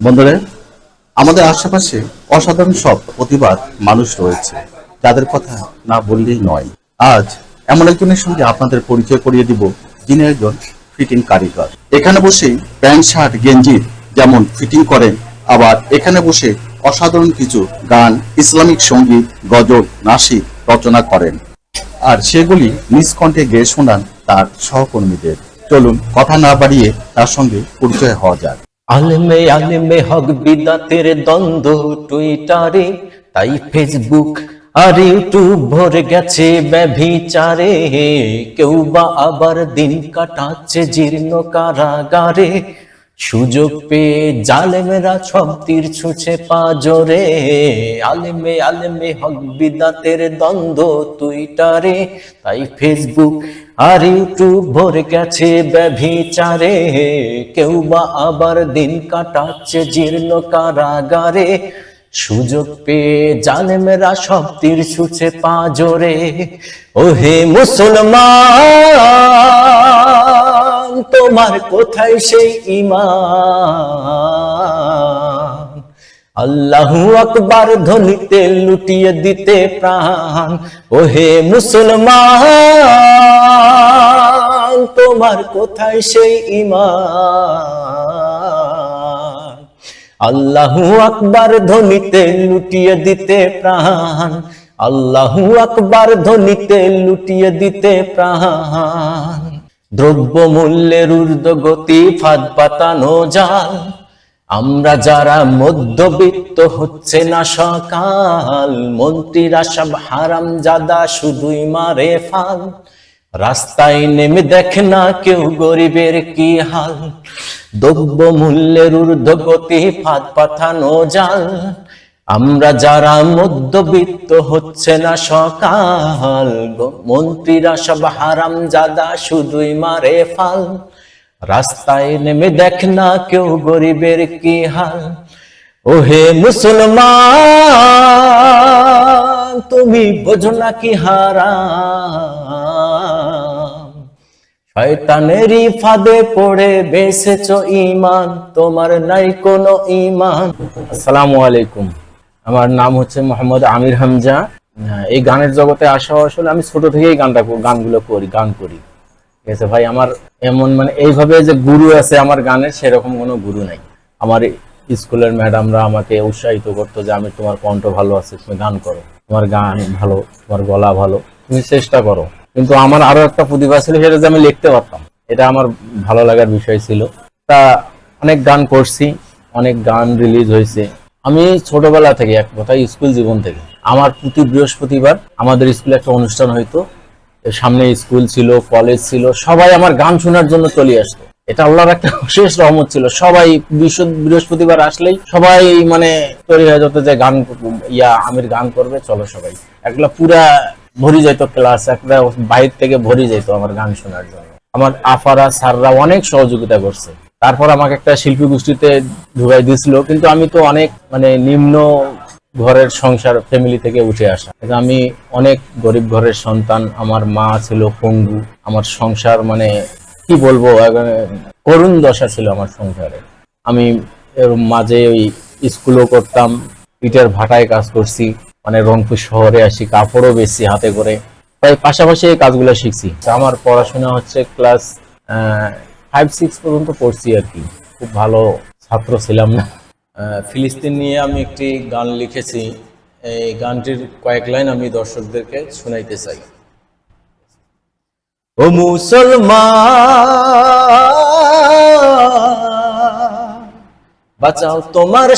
বন্ধুরা, আমাদের আশেপাশে অসাধারণ সব প্রতিবাদ মানুষ রয়েছে, যাদের কথা না বললেই নয়। আজ এমন একজনের সঙ্গে আপনাদের পরিচয় করিয়ে দিব, যিনি একজন ফিটিং কারিগর। এখানে বসে প্যান্ট, শার্ট, গেঞ্জি যেমন ফিটিং করেন, আবার এখানে বসে অসাধারণ কিছু গান, ইসলামিক সংগীত, গজল, নাসিক রচনা করেন। আর সেগুলি নিষ্কণ্ঠে গেয়ে শোনান তার সহকর্মীদের। চলুন, কথা না বাড়িয়ে তার সঙ্গে পরিচয় হওয়া যাক। আলেমে আলেমে হক বিদাতের দ্বন্দ্ব টুইটারে, তাই ফেসবুক আর ইউটিউব ভরে গেছে ব্যভিচারে। কেউ বা আবার দিন কাটাচ্ছে জীর্ণ কারাগারে। সুযোগ পেয়ে জালেমেরা সব তীর ছুঁছে পাজরে। আলেমে আলেমে হক বিদাতের দ্বন্দ্ব টুইটারে, তাই ফেসবুক আর ইউটিউব ভরে গেছে ব্যভিচারে। কেউ বা আবার দিন কাটাচ্ছে জীর্ণ কারাগারে। সুযোগ পেয়ে জালেমেরা সব তীর ছুঁছে পাজরে। ও হে মুসলমান, তোমার কোথায় সেই ইমান? আল্লাহু আকবার ধ্বনিতে লুটিয়ে দিতে প্রাণ। ও হে মুসলমান, তোমার কোথায় সেই ইমান আল্লাহু আকবার ধ্বনিতে লুটিয়ে দিতে প্রাণ। আল্লাহু আকবার ধ্বনিতে লুটিয়ে দিতে প্রাণ। দ্রব্য মূল্যের ঊর্ধ্বগতি ফাঁদ পাতানো জাল আমরা যারা মধ্যবিত্ত হচ্ছে না সকাল, মন্ত্রীরা সব হারাম জাদা শুধুই মারে ফাল। রাস্তায় নেমে দেখে না কেউ গরিবের কি হাল। দ্রব্য মূল্যের ঊর্ধ্বগতি ফাঁদ পাথানো জাল। আমরা যারা মধ্যবিত্ত হচ্ছে না সকাল, মন্ত্রীরা সব হারাম জাদা শুধুই মারে ফাল। রাস্তায় নেমে দেখ না কেউ গরিবের কি হাল। ওহে মুসলমান, তুমি বোঝো না কি হারাম। শয়তানেরই ফাঁদে পড়ে বেসেছ ইমান তোমার নাই কোনো ইমান আসসালামু আলাইকুম। আমার নাম হচ্ছে মোহাম্মদ আমির হামজা। এই গানের জগতে আসা, আসলে আমি ছোট থেকেই গানটা গানগুলো করি, গান করি। আছে, ভাই, আমার এমন মানে এইভাবে যে গুরু আছে আমার গানের সেরকম কোনো গুরু নাই। আমার স্কুলের ম্যাডামরা আমাকে উৎসাহিত করতো যে আমি তোমার কণ্ঠ ভালো আছে, তুমি গান করো। তোমার গান ভালো, তোমার গলা ভালো, তুমি চেষ্টা করো। কিন্তু আমার আরও একটা প্রতিভা ছিল, সেটা যে আমি লিখতে পারতাম। এটা আমার ভালো লাগার বিষয় ছিল। তা অনেক গান করছি, অনেক গান রিলিজ হয়েছে। আমি ছোটবেলা থেকে, এক কথায় স্কুল জীবন থেকে, আমার প্রতি বৃহস্পতিবার আমাদের স্কুলে একটা অনুষ্ঠান হইতো। সামনে স্কুল ছিল, কলেজ ছিল, সবাই আমার গান শোনার জন্য চলে আসতো। এটা আল্লাহর একটা শেষ রহমত ছিল। সবাই বিশ্ব বৃহস্পতিবার আসলেই সবাই মানে তৈরি হয়ে যেত যে গান ইয়া আমির গান করবে, চলো সবাই। একলা পুরা ভরি যাইতো ক্লাস একটা বাইরে থেকে ভরি যাইতো আমার গান শোনার জন্য। আমার আফারা স্যাররা অনেক সহযোগিতা করছে। তারপর আমাকে একটা শিল্পী গোষ্ঠীতে ঢুকাই দিয়েছিল কিন্তু আমি তো অনেক মানে নিম্ন ঘরের সংসার ফ্যামিলি থেকে উঠে আসা। আমি অনেক গরিব ঘরের সন্তান, আমার মা ছিল পঙ্গু, আমার সংসার মানে কি বলব করুণ দশা ছিল আমার সংসারে। আমি এর মাঝে ওই স্কুলও করতাম, ইটের ভাটায় কাজ করছি মানে রংপুর শহরে আসি, কাপড়ও বেশি হাতে করে, তাই পাশাপাশি এই কাজগুলো শিখছি। আমার পড়াশোনা হচ্ছে ক্লাস ফাইভ সিক্স পর্যন্ত পড়ছি আর কি। খুব ভালো ছাত্র ছিলাম না। ফিলিস্তিন নিয়ে আমি একটি গান লিখেছি। এই গানটির কয়েক লাইন আমি দর্শকদেরকে শোনাইতে চাই। ও বাঁচাও তোমার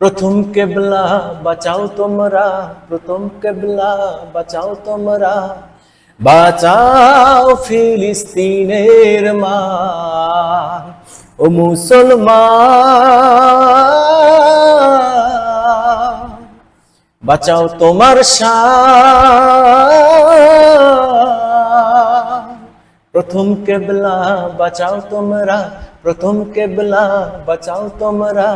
প্রথম কেবলা বাঁচাও তোমরা, প্রথম কেবলা বাঁচাও তোমরা। বাঁচাও ফিলিস্তিনের মান ও মুসলমান। বাঁচাও তোমার প্রথম কেবলা বাঁচাও তোমরা, প্রথম কেবলা বাঁচাও তোমরা।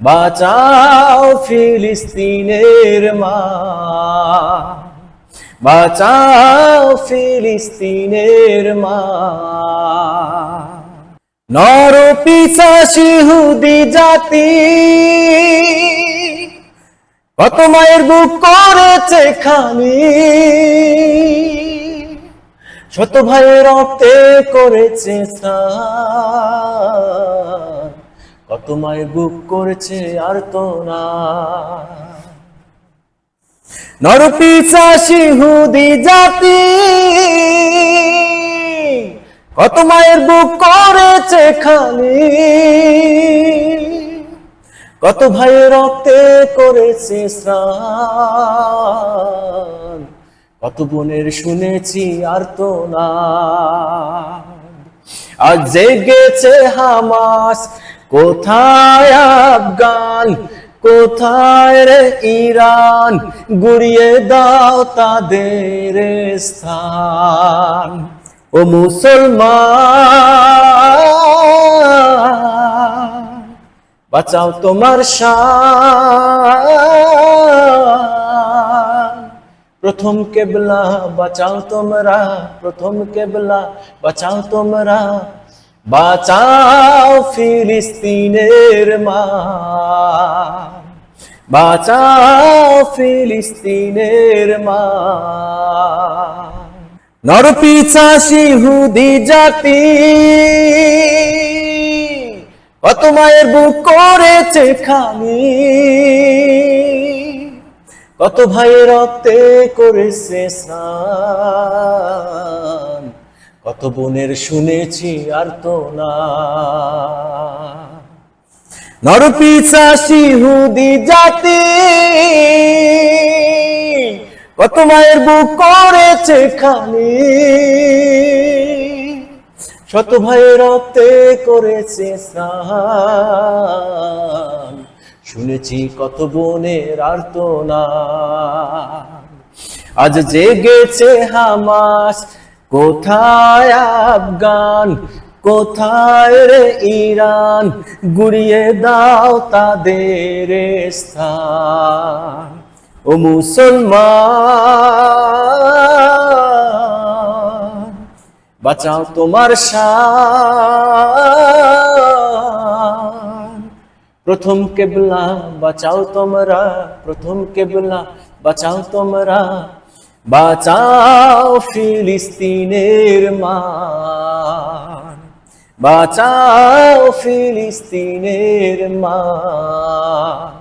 বাঁচাও ফিলিস্তিনের মা বাঁচাও ফিলিস্তিনের মা। নর পিসাসি হুদি জাতি, কত মায়ের বুক করেছে খালি শত ভাইয়ের রক্তে করেছে কত মায়ের বুক করেছে আর তো না নরপিসাসি হুদি জাতি। কত মায়ের বুক করেছে খালি। কত ভাইয়ের রক্তে করেছে স্নান কত বোনের শুনেছি আর তো না। আজ জেগেছে হামাস, কোথায় আফগান? কোথায় রে ইরান? গুড়িয়ে দাও তাদের স্থান। ও মুসলমান, বাঁচাও তোমার শান। প্রথম কেবলা, বাঁচাও তোমরা, প্রথম কেবলা, বাঁচাও তোমরা। বাঁচাও ফিলিস্তিনের মা। বাঁচাও ফিলিস্তিনের মা। নরপিচাসি হুদি জাতি, কত মায়ের বুক করেছে খালি কত ভাইয়ের রক্তে করেছে স্নান, কত বোনের শুনেছি আর তো না। নরপিচাসি হুদি জাতি। কত মায়ের বুক করেছে খালি। শত ভাইয়ের রক্তে করেছে স্নান শুনেছি কত বোনের আর তো না আজ জেগেছে হামাস, কোথায় আফগান? কোথায় রে ইরান? গুড়িয়ে দাও তাদের স্থান। ও মুসলমান, বাঁচাও তোমার শান। প্রথম কেবলা, বাঁচাও তোমরা, প্রথম কেবলা, বাঁচাও তোমরা। বাঁচাও ফিলিস্তিনের মান। বাঁচাও ফিলিস্তিনের মান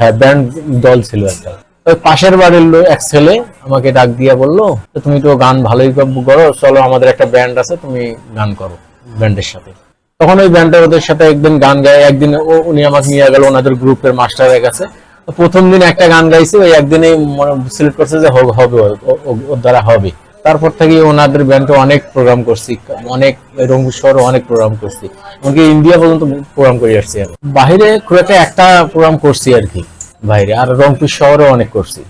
হ্যাঁ ব্যান্ড দল ছিল একটা। ওই পাশের বাড়ির লোক এক ছেলে আমাকে ডাক দিয়ে বলল তুমি তো গান ভালোই করো চলো আমাদের একটা ব্যান্ড আছে, তুমি গান করো ব্যান্ডের সাথে। তখন ওই ব্যান্ডটা ওদের সাথে একদিন গান গায়, একদিন উনি আমাকে নিয়ে গেল, ওনাদের গ্রুপের মাস্টারের কাছে প্রথম দিন একটা গান গাইছি, ওই একদিনেই সিলেক্ট করছে যে হবে ওর দ্বারা হবে। তারপর থেকে ওনাদের ব্যান্ডে অনেক প্রোগ্রাম করছি, অনেক শহরে অনেক প্রোগ্রাম করছি, এমনকি ইন্ডিয়া পর্যন্ত প্রোগ্রাম করে আসছি আমি। বাইরে খুব একটা একটা প্রোগ্রাম করছি আর কি বাইরে আর রংপুর শহরে অনেক করছি।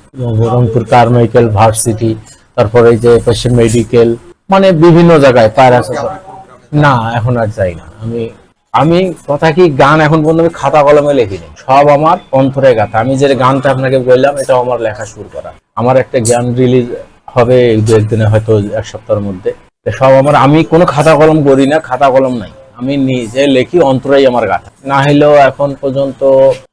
রংপুর কারমাইকেল ভার্সিটি তারপরে যে পশ্চিম মেডিকেল মানে বিভিন্ন জায়গায় পায়রা না, এখন আর যাই না। আমি আমি কথা কি, গান এখন পর্যন্ত আমি খাতা কলমে লিখিনি। সব আমার অন্তরে গাথা। আমি যে গানটা আপনাকে বললাম এটা আমার লেখা শুরু করা। আমার একটা গান রিলিজ হবে দু একদিনে হয়তো এক সপ্তাহের মধ্যে। সব আমার, আমি কোনো খাতা কলম করি না, খাতা কলম নাই। আমি নিজে লেখি, অন্তরাই আমার গাথা। না হলেও এখন পর্যন্ত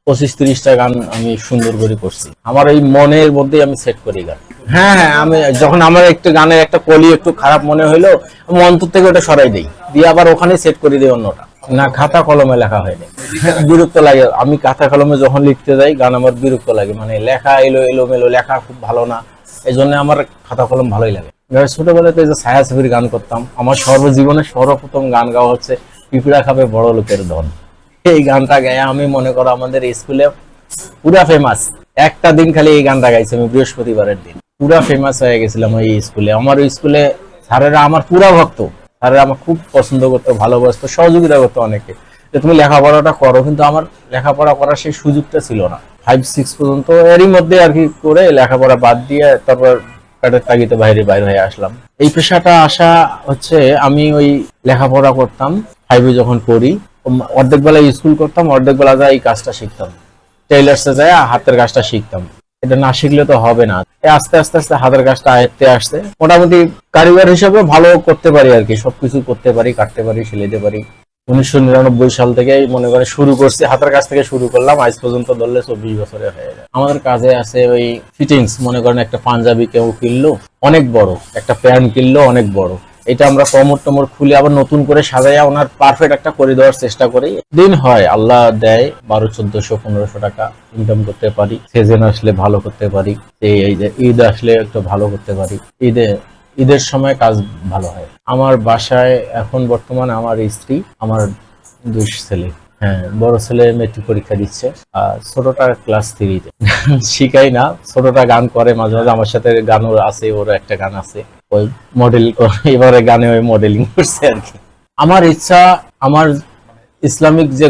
পঁচিশ তিরিশটা গান আমি সুন্দর করে করছি। আমার এই মনের মধ্যেই আমি সেট করি গান। হ্যাঁ হ্যাঁ আমি যখন আমার একটা গানের একটা কলি একটু খারাপ মনে হইল আমি অন্তর থেকে ওটা সরাই দিই। দিয়ে আবার ওখানে সেট করে দিই অন্যটা। না, খাতা কলমে লেখা হয়নি বিরক্ত লাগে। আমি খাতা কলমে যখন লিখতে যাই, গান আমার বিরক্ত লাগে। মানে লেখা এলো এলো, মেলো, লেখা খুব ভালো না। এই জন্য আমার খাতা কলম ভালোই লাগে। ছোটবেলাতে যে ছায়া ছবির গান করতাম, আমার সর্বজীবনে সর্বপ্রথম গান গাওয়া হচ্ছে পিঁপড়া খাবে বড় লোকের ধন। এই গানটা গায়ে আমি মনে করো আমাদের স্কুলে পুরা ফেমাস একটা দিন খালি এই গানটা গাইছি আমি বৃহস্পতিবারের দিন। পুরা ফেমাস হয়ে গেছিলাম ওই স্কুলে। আমার ওই স্কুলে স্যারেরা আমার পুরা ভক্ত। স্যারেরা আমার খুব পছন্দ করতো, ভালোবাসতো, সহযোগিতা করতো অনেকে। যে তুমি লেখাপড়াটা করো, কিন্তু আমার লেখাপড়া করার সেই সুযোগটা ছিল না। ফাইভ সিক্স পর্যন্ত এরই মধ্যে আর কি করে লেখাপড়া বাদ দিয়ে তারপর পেটের তাগিতে বাইরে বাইরে হয়ে আসলাম। এই পেশাটা আসা হচ্ছে আমি ওই লেখাপড়া করতাম ফাইভে যখন পড়ি অর্ধেক বেলা স্কুল করতাম, অর্ধেক বেলা যায় এই কাজটা শিখতাম। টেইলার্সে যায় হাতের কাজটা শিখতাম। এটা না শিখলে তো হবে না। আস্তে আস্তে আস্তে হাতের কাজটা আয়ত্তে আসছে। মোটামুটি কারিগর হিসেবে ভালো করতে পারি আর কি। সবকিছু করতে পারি, কাটতে পারি, সেলাইতে পারি। উনিশশো নিরানব্বই সাল থেকে মনে করে শুরু করছি, হাতের কাছ থেকে শুরু করলাম, আজ পর্যন্ত ধরলে চব্বিশ বছরে হয়ে যায় আমাদের কাজে আছে ওই ফিটিংস মনে করেন একটা পাঞ্জাবি কেউ কিনলো, অনেক বড়, একটা প্যান্ট কিনলো, অনেক বড়। এটা আমরা কমর টমর খুলে আবার নতুন করে সাজাইয়া ওনার পারফেক্ট একটা করে দেওয়ার চেষ্টা করি। দিন হয়, আল্লাহ দেয়, বারো, চোদ্দশো, পনেরোশো টাকা ইনকাম করতে পারি। সিজন আসলে ভালো করতে পারি এই এই যে ঈদ আসলে একটু ভালো করতে পারি। ঈদে ঈদের সময় কাজ ভালো হয়। আমার বাসায় এখন বর্তমানে আমার স্ত্রী, আমার দুই ছেলে। হ্যাঁ বড় ছেলে মেট্রিক পরীক্ষা দিচ্ছে, আর ছোটটা ক্লাস থ্রিতে শিখাই না, ছোটটা গান করে মাঝে মাঝে, আমার সাথে গানও আছে ওর একটা গান আছে। ওই মডেল এবারে গানে ওই মডেলিং করছে আর কি। আমার ইচ্ছা, আমার ইসলামিক যে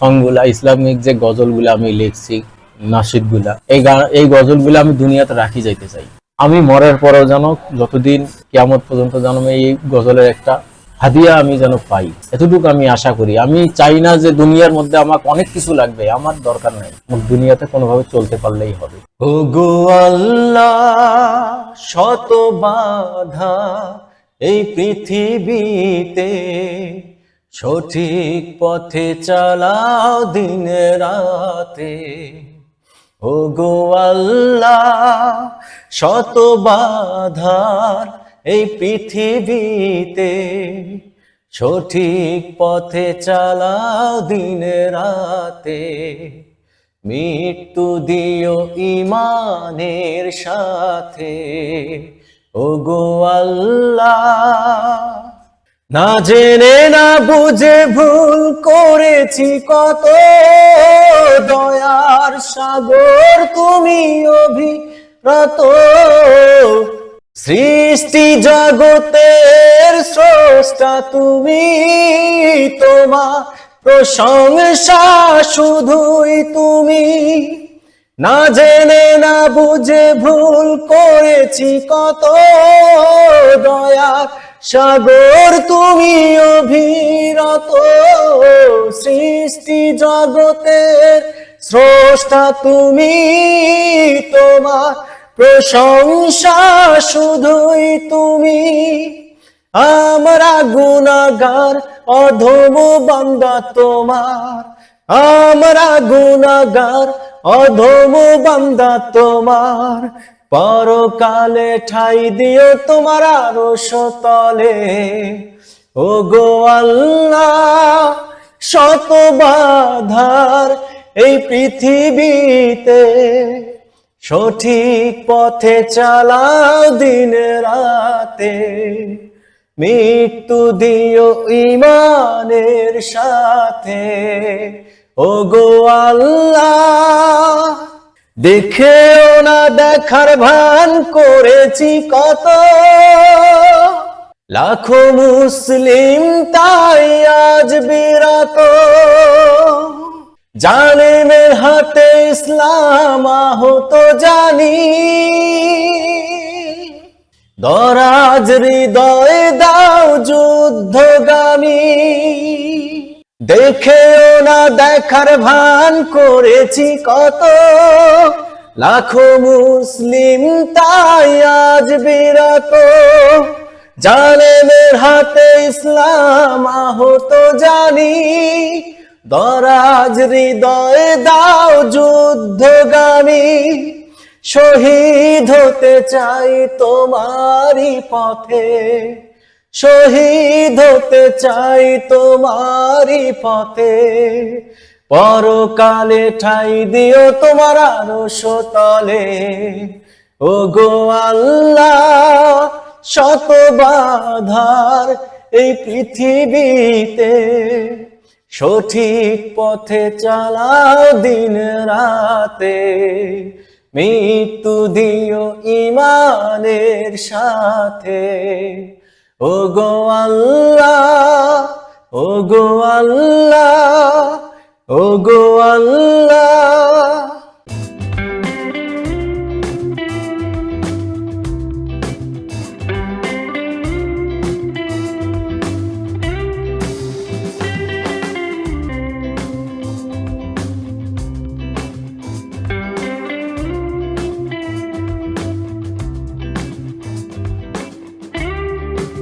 সংগুলা ইসলামিক যে গজলগুলা আমি লিখছি নাসিদগুলা এই গান এই গজলগুলা আমি দুনিয়াতে রাখি যাইতে চাই। আমি মরার পরেও যেন যতদিন কিয়ামত পর্যন্ত যেন এই গজলের একটা হাদিয়া আমি যেন পাই, এতটুকু আমি আশা করি। আমি চাই না যে দুনিয়ার মধ্যে আমাকে অনেক কিছু লাগবে, আমার দরকার নাই। দুনিয়াতে কোনোভাবে চলতে পারলেই হবে। ও গো আল্লাহ, শত বাধা এই পৃথিবীতে সঠিক পথে চালাও দিন রাতে। ও গো আল্লাহ শত বাধার এই পৃথিবীতে সঠিক পথে চালাও দিন রাতে। মৃত্যু দিও ইমানের সাথে। ও আল্লাহ, না জেনে না বুঝে ভুল করেছি কত দয়ার সাগর। তুমি অভিরত সৃষ্টি জগতের স্রষ্টা তুমি, তোমার প্রশংসা শুধুই তুমি। না জেনে, না বুঝে ভুল করেছি কত দয়া। সাগর তুমি অভিরত। সৃষ্টি জগতের স্রষ্টা তুমি, তোমার প্রশংসা শুধুই তুমি। আমরা গুনাগার অধম বান্দা তোমার। আমরা গুনাগার অধম বান্দা তোমার। পরকালে ঠাই দিও তোমার আরও তলে। ও গো আল্লাহ, শত বাধার এই পৃথিবীতে সঠিক পথে চালাও দিন রাতে। মৃত্যু দিও ইমানের সাথে। ও গো আল্লাহ, দেখেও না দেখার ভান করেছি কত। লাখো মুসলিম তাই আজ বিরত। জালিমের হাতে ইসলাম আহত জানি। দরাজ হৃদয় দাও যুদ্ধগামী। দেখেও না দেখার ভান করেছি কত। লাখো মুসলিম তাই আজ বিরত। জালেমের হাতে ইসলাম আহত জানি। দরাজ হৃদয় দাও যুদ্ধগামী। শহীদ হতে চাই তোমারই পথে। শহীদ হতে চাই তোমারই পথে। পরকালে ঠাই দিও তোমার আরও তলে ও গো আল্লাহ, শত বাধার এই পৃথিবীতে সঠিক পথে চালাও দিন রাতে। মৃত্যু দিও ইমানের সাথে। ও গো আল্লাহ ও গো আল্লাহ ও গো আল্লাহ।